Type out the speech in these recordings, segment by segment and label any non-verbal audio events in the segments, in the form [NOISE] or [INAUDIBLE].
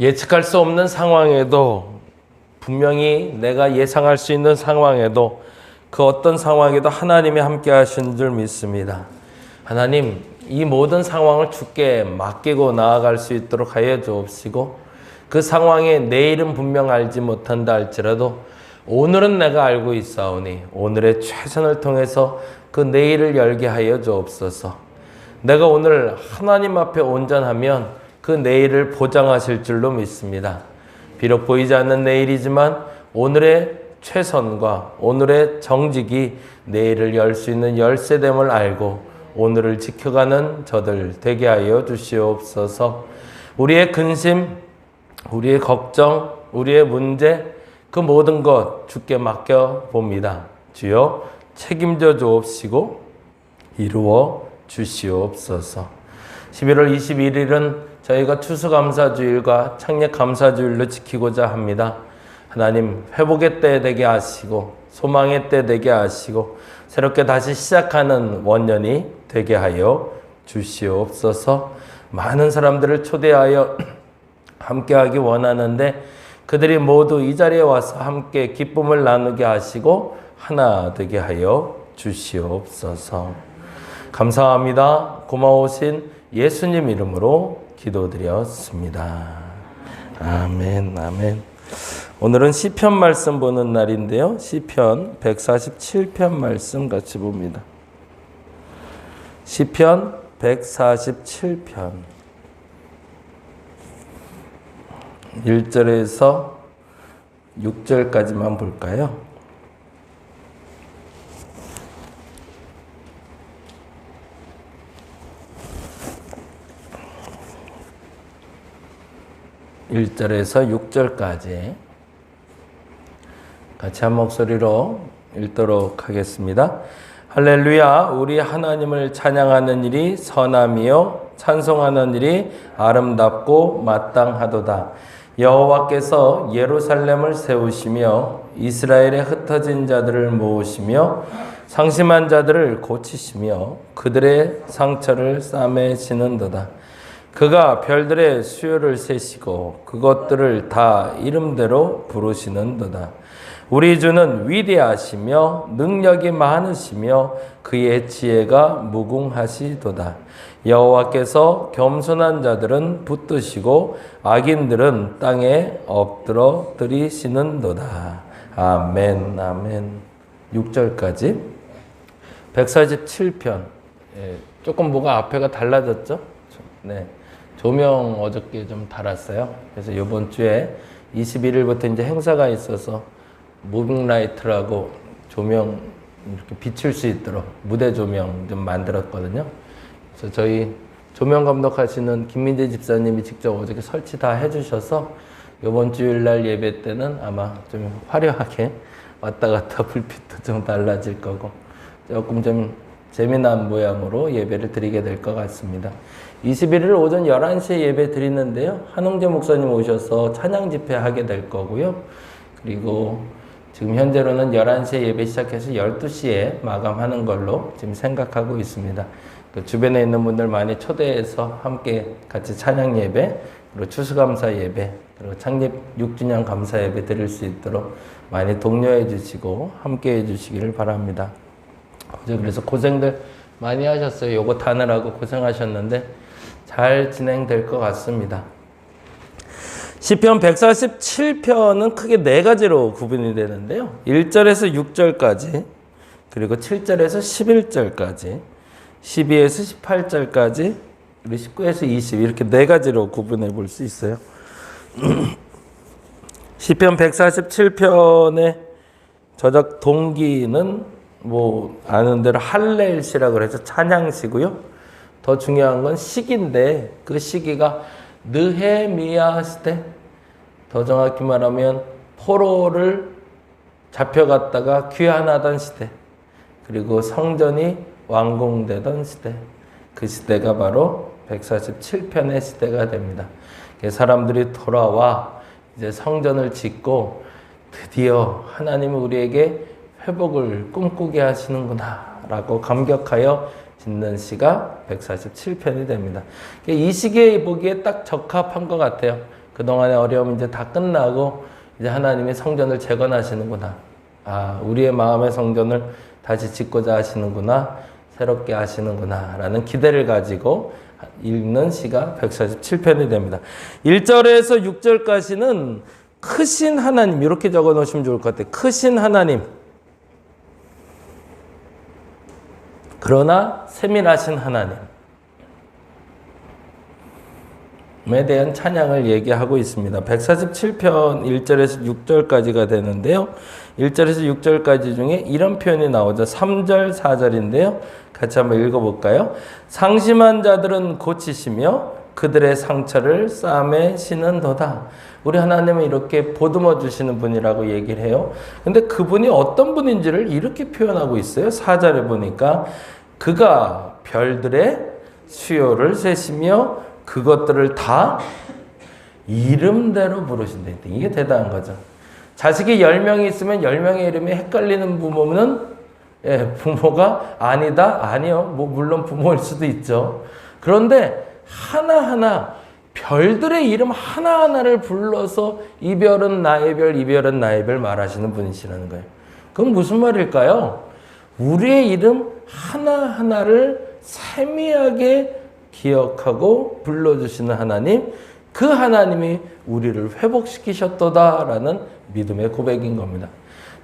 예측할 수 없는 상황에도 분명히 내가 예상할 수 있는 상황에도 그 어떤 상황에도 하나님이 함께 하신 줄 믿습니다. 하나님, 이 모든 상황을 주께 맡기고 나아갈 수 있도록 하여 주옵시고 그 상황에 내일은 분명 알지 못한다 할지라도 오늘은 내가 알고 있사오니 오늘의 최선을 통해서 그 내일을 열게 하여 주옵소서. 내가 오늘 하나님 앞에 온전하면 그 내일을 보장하실 줄로 믿습니다. 비록 보이지 않는 내일이지만 오늘의 최선과 오늘의 정직이 내일을 열 수 있는 열쇠됨을 알고 오늘을 지켜가는 저들 되게 하여 주시옵소서. 우리의 근심, 우리의 걱정, 우리의 문제, 그 모든 것 주께 맡겨 봅니다. 주여 책임져 주옵시고 이루어 주시옵소서. 11월 21일은 저희가 추수감사주일과 창립감사주일로 지키고자 합니다. 하나님 회복의 때 되게 하시고 소망의 때 되게 하시고 새롭게 다시 시작하는 원년이 되게 하여 주시옵소서. 많은 사람들을 초대하여 [CLEARS THROAT] 함께하기 원하는데 그들이 모두 이 자리에 와서 함께 기쁨을 나누게 하시고 하나 되게 하여 주시옵소서. 감사합니다. 고마우신 예수님 이름으로 기도드렸습니다. 아멘, 아멘. 오늘은 시편 말씀 보는 날인데요. 시편 147편 말씀 같이 봅니다. 시편 147편 1절에서 6절까지만 볼까요? (1절에서) (6절까지) 같이 한 목소리로 읽도록 하겠습니다. 할렐루야, 우리 하나님을 찬양하는 일이 선함이요, 찬송하는 일이 아름답고 마땅하도다. 여호와께서 예루살렘을 세우시며 이스라엘의 흩어진 자들을 모으시며 상심한 자들을 고치시며 그들의 상처를 싸매시는도다. 그가 별들의 수요를 세시고 그것들을 다 이름대로 부르시는도다. 우리 주는 위대하시며 능력이 많으시며 그의 지혜가 무궁하시도다. 여호와께서 겸손한 자들은 붙드시고 악인들은 땅에 엎드러 들이시는도다. 아멘, 아멘. 6절까지. 147편. 예, 조금 뭐가 앞에가 달라졌죠? 네. 조명 어저께 좀 달았어요. 그래서 이번 주에 21일부터 이제 행사가 있어서 무빙 라이트라고 조명 이렇게 비칠 수 있도록 무대 조명 좀 만들었거든요. 그래서 저희 조명 감독하시는 김민재 집사님이 직접 어저께 설치 다 해주셔서 이번 주일 날 예배 때는 아마 좀 화려하게 왔다 갔다 [LAUGHS] 불빛도 좀 달라질 거고 조금 좀 재미난 모양으로 예배를 드리게 될 것 같습니다. 21일 오전 11시에 예배 드리는데요. 한홍재 목사님 오셔서 찬양 집회 하게 될 거고요. 그리고 지금 현재로는 11시에 예배 시작해서 12시에 마감하는 걸로 지금 생각하고 있습니다. 그 주변에 있는 분들 많이 초대해서 함께 같이 찬양 예배, 그리고 추수감사 예배, 그리고 창립 6주년 감사 예배 드릴 수 있도록 많이 독려해 주시고 함께 해 주시기를 바랍니다. 그래서 고생들 많이 하셨어요. 요거 다느라고 고생하셨는데 잘 진행될 것 같습니다. 시편 147편은 크게 네 가지로 구분이 되는데요. 1절에서 6절까지, 그리고 7절에서 11절까지, 12에서 18절까지, 그리고 19에서 20 이렇게 네 가지로 구분해 볼 수 있어요. [CLEARS THROAT] 시편 147편의 저작 동기는 뭐 아는 대로 할렐시라고 그래서 찬양시고요. 더 중요한 건 시기인데 그 시기가 느헤미야 시대 더 정확히 말하면 포로를 잡혀갔다가 귀환하던 시대 그리고 성전이 완공되던 시대 그 시대가 바로 147편의 시대가 됩니다. 사람들이 돌아와 이제 성전을 짓고 드디어 하나님이 우리에게 회복을 꿈꾸게 하시는구나 라고 감격하여 짓는 시가 147편이 됩니다. 이 시기에 보기에 딱 적합한 것 같아요. 그동안의 어려움 이제 다 끝나고 이제 하나님이 성전을 재건하시는구나. 아, 우리의 마음의 성전을 다시 짓고자 하시는구나. 새롭게 하시는구나. 라는 기대를 가지고 읽는 시가 147편이 됩니다. 1절에서 6절까지는 크신 하나님, 이렇게 적어 놓으시면 좋을 것 같아요. 크신 하나님. 그러나 세밀하신 하나님. 에 대한 찬양을 얘기하고 있습니다. 147편 1절에서 6절까지가 되는데요. 1절에서 6절까지 중에 이런 표현이 나오죠. 3절, 4절인데요. 같이 한번 읽어볼까요? 상심한 자들은 고치시며 그들의 상처를 싸매 시는도다. 우리 하나님은 이렇게 보듬어 주시는 분이라고 얘기를 해요. 근데 그분이 어떤 분인지를 이렇게 표현하고 있어요. 4절에 보니까 그가 별들의 수요를 세시며 그것들을 다 이름대로 부르신다. 이게 대단한 거죠. 자식이 10명이 있으면 10명의 이름이 헷갈리는 부모는 예, 부모가 아니다? 아니요. 뭐 물론 부모일 수도 있죠. 그런데 하나하나 별들의 이름 하나하나를 불러서 이별은 나의 별, 이별은 나의 별 말하시는 분이시라는 거예요. 그건 무슨 말일까요? 우리의 이름 하나하나를 세미하게 기억하고 불러주시는 하나님, 그 하나님이 우리를 회복시키셨도다라는 믿음의 고백인 겁니다.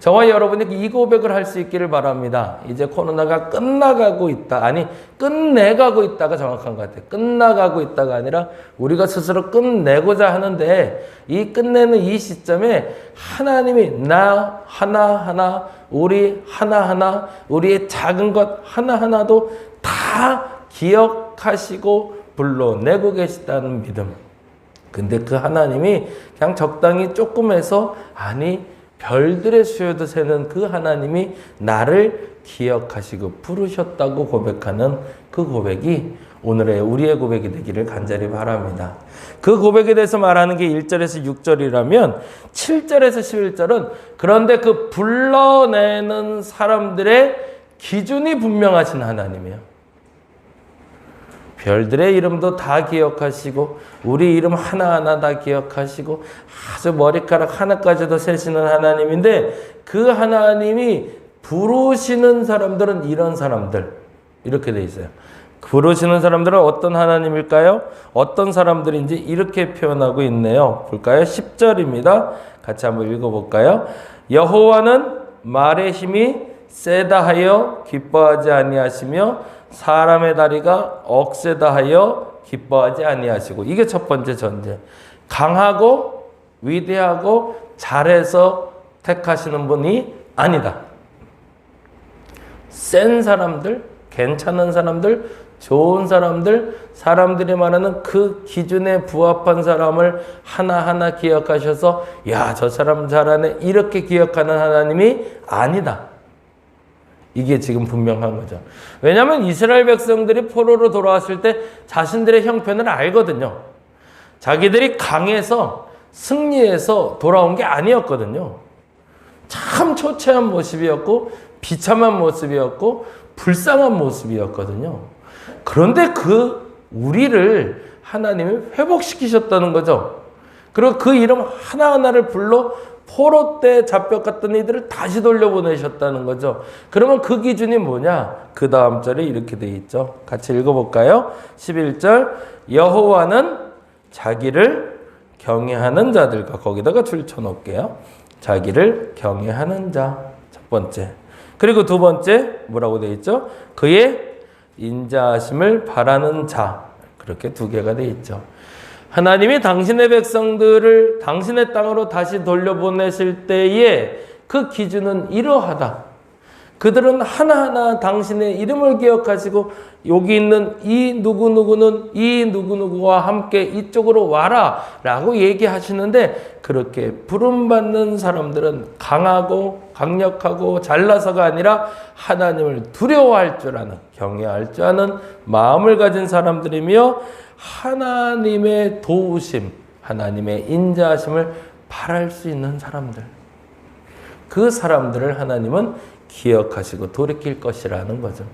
저와 여러분이 이 고백을 할 수 있기를 바랍니다. 이제 코로나가 끝나가고 있다. 아니, 끝내가고 있다가 정확한 것 같아요. 끝나가고 있다가 아니라 우리가 스스로 끝내고자 하는데 이 끝내는 이 시점에 하나님이 나 하나하나, 우리 하나하나, 우리의 작은 것 하나하나도 다 기억하시고 불러내고 계시다는 믿음. 근데 그 하나님이 그냥 적당히 조금 해서 아니 별들의 수요도 세는 그 하나님이 나를 기억하시고 부르셨다고 고백하는 그 고백이 오늘의 우리의 고백이 되기를 간절히 바랍니다. 그 고백에 대해서 말하는 게 1절에서 6절이라면 7절에서 11절은 그런데 그 불러내는 사람들의 기준이 분명하신 하나님이에요. 별들의 이름도 다 기억하시고 우리 이름 하나하나 다 기억하시고 아주 머리카락 하나까지도 세시는 하나님인데 그 하나님이 부르시는 사람들은 이런 사람들 이렇게 돼 있어요. 부르시는 사람들은 어떤 하나님일까요? 어떤 사람들인지 이렇게 표현하고 있네요. 볼까요? 10절입니다. 같이 한번 읽어볼까요? 여호와는 말의 힘이 세다 하여 기뻐하지 아니하시며 사람의 다리가 억세다 하여 기뻐하지 아니하시고 이게 첫 번째 전제. 강하고 위대하고 잘해서 택하시는 분이 아니다. 센 사람들, 괜찮은 사람들, 좋은 사람들, 사람들이 말하는 그 기준에 부합한 사람을 하나하나 기억하셔서, 야, 저 사람 잘하네. 이렇게 기억하는 하나님이 아니다. 이게 지금 분명한 거죠. 왜냐하면 이스라엘 백성들이 포로로 돌아왔을 때 자신들의 형편을 알거든요. 자기들이 강해서 승리해서 돌아온 게 아니었거든요. 참 초췌한 모습이었고 비참한 모습이었고 불쌍한 모습이었거든요. 그런데 그 우리를 하나님이 회복시키셨다는 거죠. 그리고 그 이름 하나하나를 불러 포로 때 잡혀갔던 이들을 다시 돌려보내셨다는 거죠. 그러면 그 기준이 뭐냐? 그 다음 절에 이렇게 돼 있죠. 같이 읽어볼까요? 11절 여호와는 자기를 경외하는 자들과 거기다가 줄 쳐놓을게요. 자기를 경외하는 자. 첫 번째. 그리고 두 번째 뭐라고 돼 있죠? 그의 인자하심을 바라는 자. 그렇게 두 개가 돼 있죠. 하나님이 당신의 백성들을 당신의 땅으로 다시 돌려보내실 때에 그 기준은 이러하다. 그들은 하나하나 당신의 이름을 기억하시고 여기 있는 이 누구누구는 이 누구누구와 함께 이쪽으로 와라 라고 얘기하시는데 그렇게 부름받는 사람들은 강하고 강력하고 잘나서가 아니라 하나님을 두려워할 줄 아는 경외할 줄 아는 마음을 가진 사람들이며 하나님의 도우심, 하나님의 인자하심을 바랄 수 있는 사람들. 그 사람들을 하나님은 기억하시고 돌이킬 것이라는 거죠.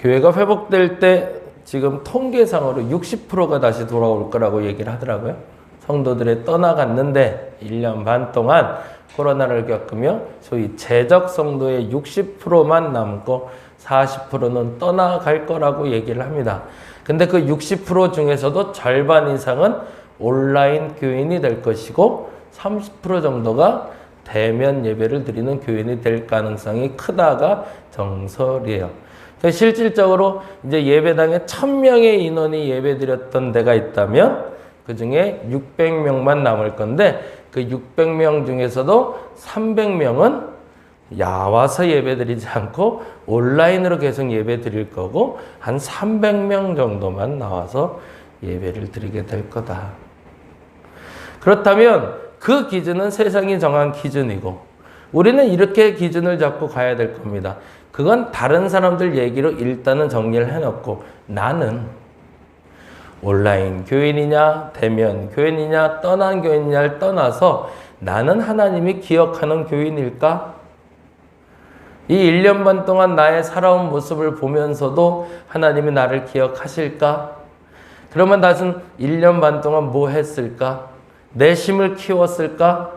교회가 회복될 때 지금 통계상으로 60%가 다시 돌아올 거라고 얘기를 하더라고요. 성도들이 떠나갔는데 1년 반 동안 코로나를 겪으며 소위 재적 성도의 60%만 남고 40%는 떠나갈 거라고 얘기를 합니다. 근데 그 60% 중에서도 절반 이상은 온라인 교인이 될 것이고 30% 정도가 대면 예배를 드리는 교인이 될 가능성이 크다가 정설이에요. 실질적으로 이제 예배당에 1000명의 인원이 예배 드렸던 데가 있다면 그 중에 600명만 남을 건데 그 600명 중에서도 300명은 야와서 예배 드리지 않고 온라인으로 계속 예배 드릴 거고 한 300명 정도만 나와서 예배를 드리게 될 거다. 그렇다면 그 기준은 세상이 정한 기준이고 우리는 이렇게 기준을 잡고 가야 될 겁니다. 그건 다른 사람들 얘기로 일단은 정리를 해놓고 나는 온라인 교인이냐 대면 교인이냐 떠난 교인이냐를 떠나서 나는 하나님이 기억하는 교인일까? 이 1년 반 동안 나의 살아온 모습을 보면서도 하나님이 나를 기억하실까? 그러면 나는 1년 반 동안 뭐 했을까? 내 힘을 키웠을까?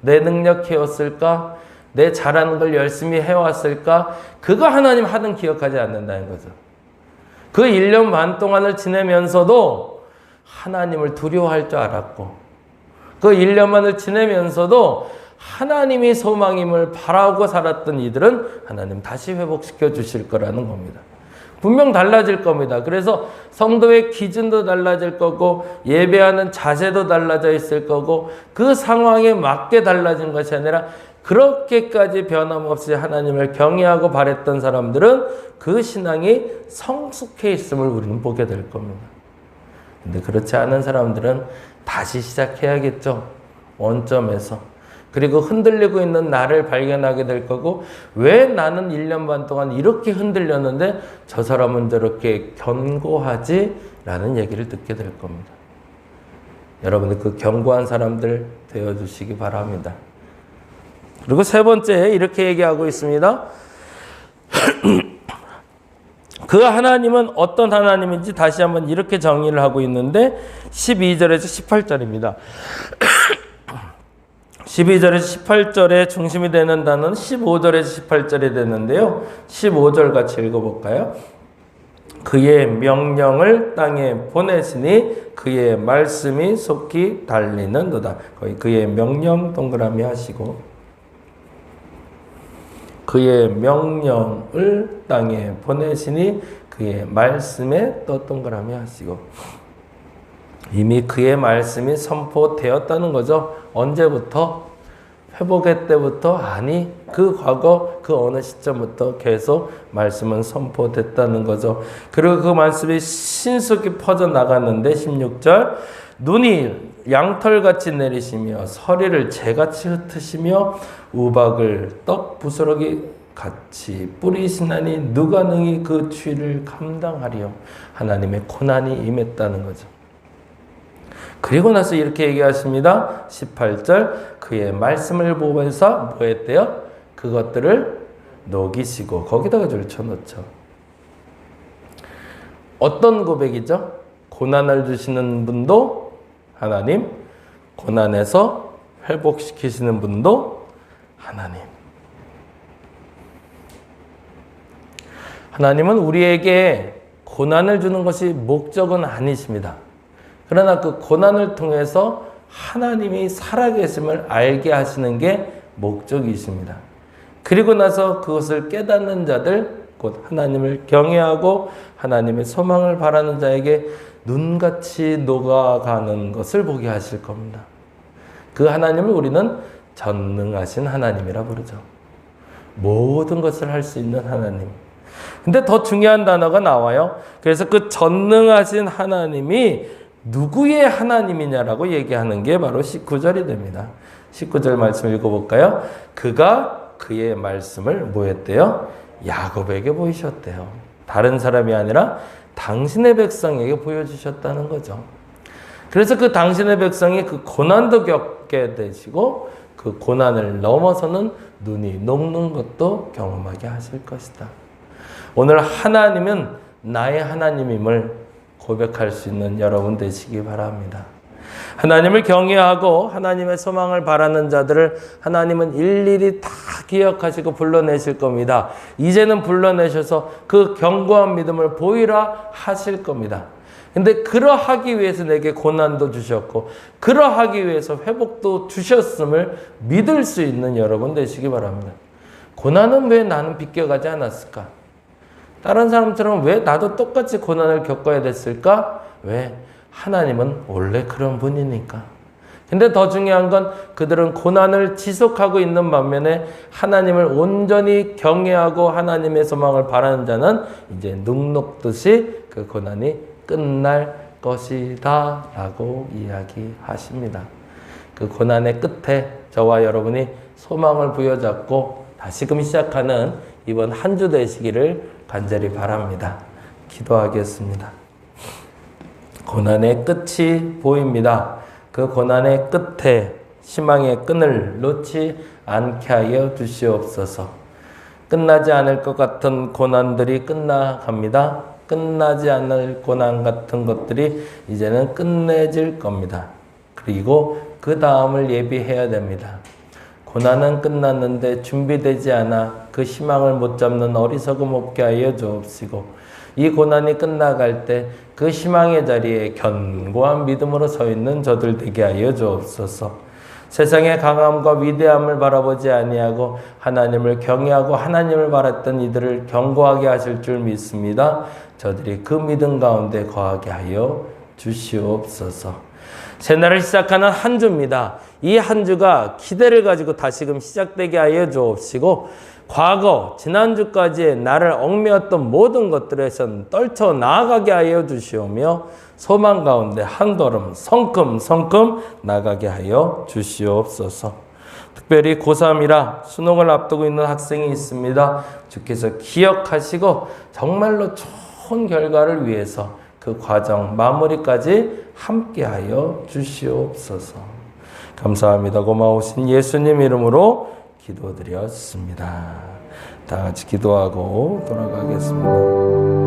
내 능력 키웠을까? 내 잘하는 걸 열심히 해왔을까? 그거 하나님 하든 기억하지 않는다는 거죠. 그 1년 반 동안을 지내면서도 하나님을 두려워할 줄 알았고, 그 1년 반을 지내면서도 하나님이 소망임을 바라고 살았던 이들은 하나님 다시 회복시켜 주실 거라는 겁니다. 분명 달라질 겁니다. 그래서 성도의 기준도 달라질 거고 예배하는 자세도 달라져 있을 거고 그 상황에 맞게 달라진 것이 아니라 그렇게까지 변함없이 하나님을 경외하고 바랬던 사람들은 그 신앙이 성숙해 있음을 우리는 보게 될 겁니다. 근데 그렇지 않은 사람들은 다시 시작해야겠죠. 원점에서. 그리고 흔들리고 있는 나를 발견하게 될 거고, 왜 나는 1년 반 동안 이렇게 흔들렸는데 저 사람은 저렇게 견고하지? 라는 얘기를 듣게 될 겁니다. 여러분들 그 견고한 사람들 되어 주시기 바랍니다. 그리고 세 번째, 이렇게 얘기하고 있습니다. [CLEARS THROAT] 그 하나님은 어떤 하나님인지 다시 한번 이렇게 정의를 하고 있는데 12절에서 18절입니다. [CLEARS THROAT] 12절에서 18절에 중심이 되는 단어는 15절에서 18절이 되는데요. 15절 같이 읽어볼까요? 그의 명령을 땅에 보내시니 그의 말씀이 속히 달리는 도다. 거의 그의 명령 동그라미 하시고 그의 명령을 땅에 보내시니 그의 말씀에 또 동그라미 하시고 이미 그의 말씀이 선포되었다는 거죠. 언제부터? 회복의 때부터? 아니, 그 과거, 그 어느 시점부터 계속 말씀은 선포됐다는 거죠. 그리고 그 말씀이 신속히 퍼져 나갔는데, 16절. 눈이 양털같이 내리시며, 서리를 재같이 흩으시며, 우박을 떡 부스러기 같이 뿌리시나니, 누가 능히 그 추위를 감당하리요? 하나님의 고난이 임했다는 거죠. 그리고 나서 이렇게 얘기하십니다. 18절 그의 말씀을 보면서 뭐 했대요? 그것들을 녹이시고 거기다가 줄쳐놓죠. 어떤 고백이죠? 고난을 주시는 분도 하나님, 고난에서 회복시키시는 분도 하나님. 하나님은 우리에게 고난을 주는 것이 목적은 아니십니다. 그러나 그 고난을 통해서 하나님이 살아계심을 알게 하시는 게 목적이십니다. 그리고 나서 그것을 깨닫는 자들, 곧 하나님을 경외하고 하나님의 소망을 바라는 자에게 눈같이 녹아가는 것을 보게 하실 겁니다. 그 하나님을 우리는 전능하신 하나님이라 부르죠. 모든 것을 할 수 있는 하나님. 근데 더 중요한 단어가 나와요. 그래서 그 전능하신 하나님이 누구의 하나님이냐라고 얘기하는 게 바로 19절이 됩니다. 19절 말씀 읽어볼까요? 그가 그의 말씀을 뭐 했대요? 야곱에게 보이셨대요. 다른 사람이 아니라 당신의 백성에게 보여주셨다는 거죠. 그래서 그 당신의 백성이 그 고난도 겪게 되시고 그 고난을 넘어서는 눈이 녹는 것도 경험하게 하실 것이다. 오늘 하나님은 나의 하나님임을 고백할 수 있는 여러분 되시기 바랍니다. 하나님을 경외하고 하나님의 소망을 바라는 자들을 하나님은 일일이 다 기억하시고 불러내실 겁니다. 이제는 불러내셔서 그 견고한 믿음을 보이라 하실 겁니다. 근데 그러하기 위해서 내게 고난도 주셨고 그러하기 위해서 회복도 주셨음을 믿을 수 있는 여러분 되시기 바랍니다. 고난은 왜 나는 비껴가지 않았을까? 다른 사람처럼 왜 나도 똑같이 고난을 겪어야 됐을까? 왜? 하나님은 원래 그런 분이니까. 근데 더 중요한 건 그들은 고난을 지속하고 있는 반면에 하나님을 온전히 경외하고 하나님의 소망을 바라는 자는 이제 눅눅듯이 그 고난이 끝날 것이다 라고 이야기하십니다. 그 고난의 끝에 저와 여러분이 소망을 부여잡고 다시금 시작하는 이번 한 주 되시기를 간절히 바랍니다. 기도하겠습니다. 고난의 끝이 보입니다. 그 고난의 끝에 희망의 끈을 놓지 않게 하여 주시옵소서. 끝나지 않을 것 같은 고난들이 끝나갑니다. 끝나지 않을 고난 같은 것들이 이제는 끝내질 겁니다. 그리고 그 다음을 예비해야 됩니다. 고난은 끝났는데 준비되지 않아 그 희망을 못 잡는 어리석음 없게 하여 주옵시고 이 고난이 끝나갈 때 그 희망의 자리에 견고한 믿음으로 서 있는 저들 되게 하여 주옵소서. 세상의 강함과 위대함을 바라보지 아니하고 하나님을 경외하고 하나님을 바랐던 이들을 견고하게 하실 줄 믿습니다. 저들이 그 믿음 가운데 거하게 하여 주시옵소서. 새날을 시작하는 한 주입니다. 이 한 주가 기대를 가지고 다시금 시작되게 하여 주옵시고 과거 지난주까지의 나를 얽매였던 모든 것들에선 떨쳐 나아가게 하여 주시오며 소망 가운데 한 걸음 성큼 성큼 나가게 하여 주시옵소서. 특별히 고3이라 수능을 앞두고 있는 학생이 있습니다. 주께서 기억하시고 정말로 좋은 결과를 위해서 그 과정 마무리까지 함께하여 주시옵소서. 감사합니다. 고마우신 예수님 이름으로 기도드렸습니다. 다 같이 기도하고 돌아가겠습니다.